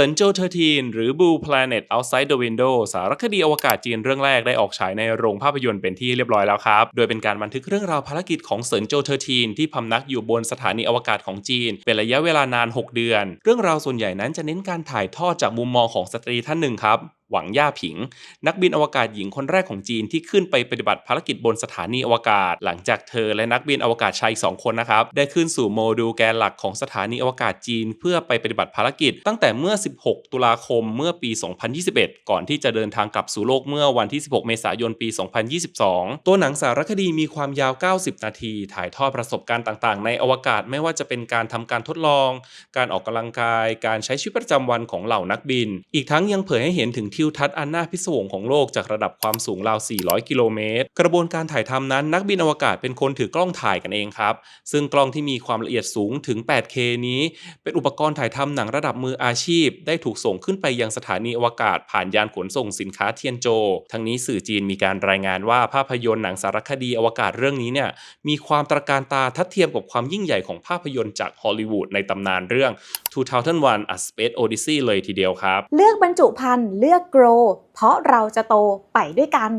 ซินโจเทอร์ทีนหรือ Blue Planet Outside the Window สารคดีอวกาศจีนเรื่องแรกได้ออกฉายในโรงภาพยนตร์เป็นที่เรียบร้อยแล้วครับ โดยเป็นการบันทึกเรื่องราวภารกิจของเซินโจเทอร์ที่พำนักอยู่บนสถานีอวกาศของจีน เป็นระยะเวลานาน 6 เดือน เรื่องราวส่วนใหญ่นั้นจะเน้นการถ่ายทอดจากมุมมองของสตรีท่านหนึ่งครับ หวังย่าผิง นักบินอวกาศหญิงคนแรกของจีนที่ขึ้นไปปฏิบัติภารกิจบนสถานีอวกาศ หลังจากเธอและนักบินอวกาศชายสองคนนะครับ ได้ขึ้นสู่โมดูลแกนหลักของสถานีอวกาศจีน เพื่อไปปฏิบัติภารกิจ ตั้งแต่เมื่อ 16 ตุลาคมเมื่อปี 2021 ก่อนที่จะเดินทางกลับสู่โลกเมื่อวันที่ 16 เมษายนปี 2022 ตัวหนังสารคดีมีความยาว 90 นาที ถ่ายทอดประสบการณ์ต่างๆ ในอวกาศไม่ว่าจะเป็นการทำการทดลอง การออกกำลังกาย การใช้ชีวิตประจำวันของเหล่านักบิน อีกทั้งยังเผยให้เห็นถึงทิวทัศน์อันน่าพิศวงของโลกจากระดับความสูงราว 400 กิโลเมตร กระบวนการถ่ายทำนั้นนักบินอวกาศเป็นคนถือกล้องถ่ายกันเองครับ ซึ่งกล้องที่มีความละเอียดสูงถึง 8K นี้ เป็นอุปกรณ์ถ่ายทำหนังระดับมืออาชีพ ได้ถูกส่งขึ้นไปยังสถานีอวกาศผ่านยานขนส่งสินค้าเทียนโจ ทั้งนี้สื่อจีนมีการรายงานว่าภาพยนตร์หนังสารคดีอวกาศเรื่องนี้เนี่ยมีความตระการตาทัดเทียมกับความยิ่งใหญ่ของภาพยนตร์จากฮอลลีวูดในตำนานเรื่อง2001 A Space Odyssey เลยทีเดียวครับ เลือกบรรจุภัณฑ์เลือก grow เพราะเราจะโตไปด้วยกัน